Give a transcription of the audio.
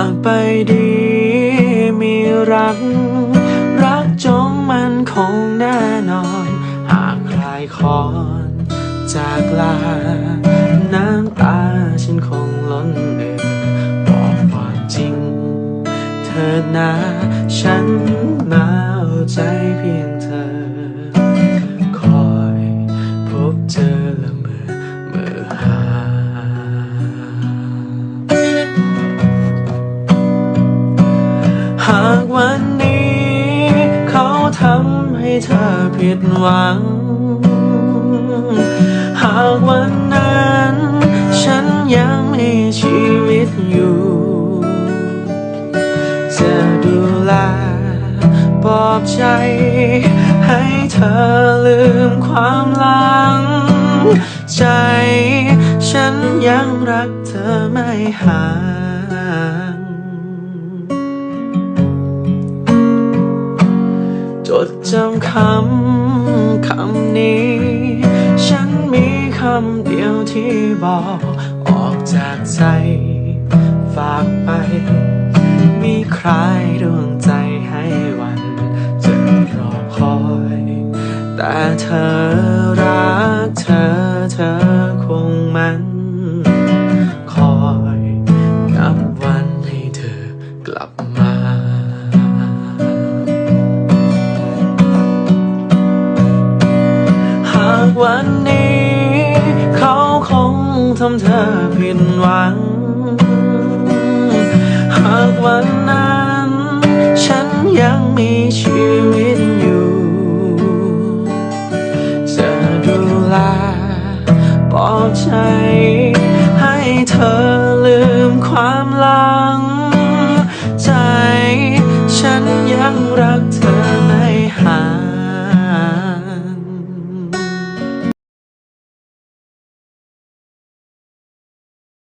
ากไปดีมีรัก รักจงมันคงแน่นอน หากใครคอนจากลา น้ำตาฉันคงล้นเอ่อบอกความจริง เธอนาฉันมาากวันนี้ เขาทำให้เธอผิดหวัง หากวันนั้น ฉันยังมีชีวิตอยู่จะดูแลปลอบใจ ให้เธอลืมความหลัง ใจ ฉันยังรักเธอไม่หาง ดจำคำคำนี้ ฉันมีคำเดียวที่บอกออกจากใจ ฝากไป มีใครดวงใจให้วันจะรอคอย แต่เธอรักเธอเธอคงมันคอย นับวันให้เธอกลับมา วันนี้ เขาคงทำเธอผิดหวัง หากวันนั้น ฉันยังมีชีวิตอยู่ จะดูแลปลอบใจ ให้เธอลืมความลัง